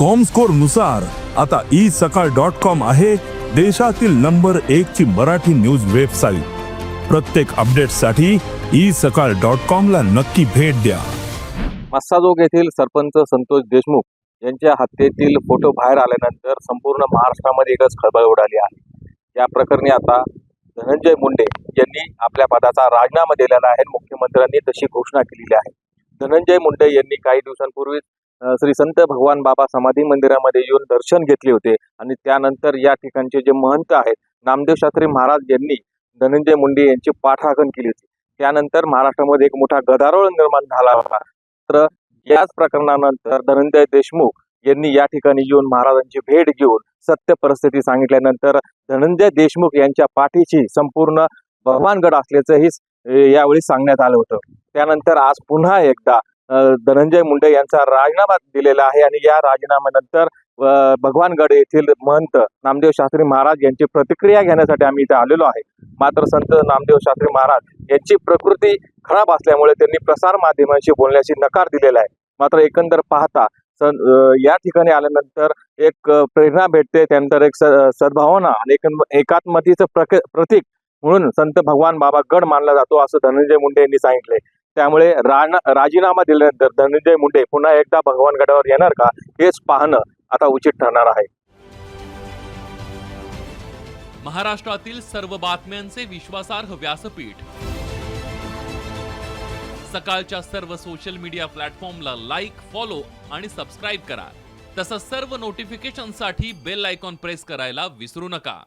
कॉमस्कोरनुसार आता ई सकाळ dot com आहे देशातील नंबर एक ची मराठी न्यूज वेबसाईट प्रत्येक अपडेटसाठी ई सकाळ डॉट कॉम ला नक्की भेट द्या. मस्साजोग येथील सरपंच संतोष देशमुख यांच्या हत्येतील फोटो बाहेर आल्यानंतर संपूर्ण महाराष्ट्रामध्ये एकच खळबळ उडाली आहे. या प्रकरणी आता धनंजय मुंडे यांनी आपल्या पदाचा राजीनामा दिलेला आहे मुख्यमंत्र्यांनी तशी घोषणा केलेली आहे. धनंजय मुंडे यांनी काही दिवसांपूर्वीच श्री संत भगवान बाबा समाधी मंदिरामध्ये येऊन दर्शन घेतले होते. आणि त्यानंतर या ठिकाणचे जे महंत आहेत नामदेव शास्त्री महाराज यांनी धनंजय मुंडे यांची पाठराखण केली होती. त्यानंतर महाराष्ट्रामध्ये एक मोठा गदारोळ निर्माण झाला होता. तर याच प्रकरणानंतर धनंजय देशमुख यांनी या ठिकाणी येऊन महाराजांची भेट घेऊन सत्य परिस्थिती सांगितल्यानंतर धनंजय देशमुख यांच्या पाठीशी संपूर्ण भगवानगड असल्याचंही यावेळी सांगण्यात आलं होतं. त्यानंतर आज पुन्हा एकदा धनंजय मुंडे यांचा राजीनामा दिलेला आहे आणि या राजीनाम्यानंतर भगवानगड येथील महंत नामदेव शास्त्री महाराज यांची प्रतिक्रिया घेण्यासाठी आम्ही इथे आलेलो आहे. मात्र संत नामदेव शास्त्री महाराज यांची प्रकृती खराब असल्यामुळे त्यांनी प्रसार माध्यमांशी बोलण्याशी नकार दिलेला आहे. मात्र एकंदर पाहता या ठिकाणी आल्यानंतर एक प्रेरणा भेटते त्यानंतर एक स- सद्भावना आणि एकात्मतेचं प्रक प्रतीक म्हणून संत भगवान बाबा गड मानला जातो असं धनंजय मुंडे यांनी सांगितले त्यामुळे राण राजीनामा दिल्यानंतर धनंजय मुंडे पुन्हा एकदा भगवान गडावर येणार का हेच पाहणं आता उचित ठरणार आहे. महाराष्ट्रातील सर्व बातम्यांचे विश्वासार्ह व्यासपीठ. सकाळच्या सर्व सोशल मीडिया प्लॅटफॉर्मला लाईक फॉलो आणि सबस्क्राईब करा. तसंच सर्व नोटिफिकेशनसाठी बेल आयकॉन प्रेस करायला विसरू नका.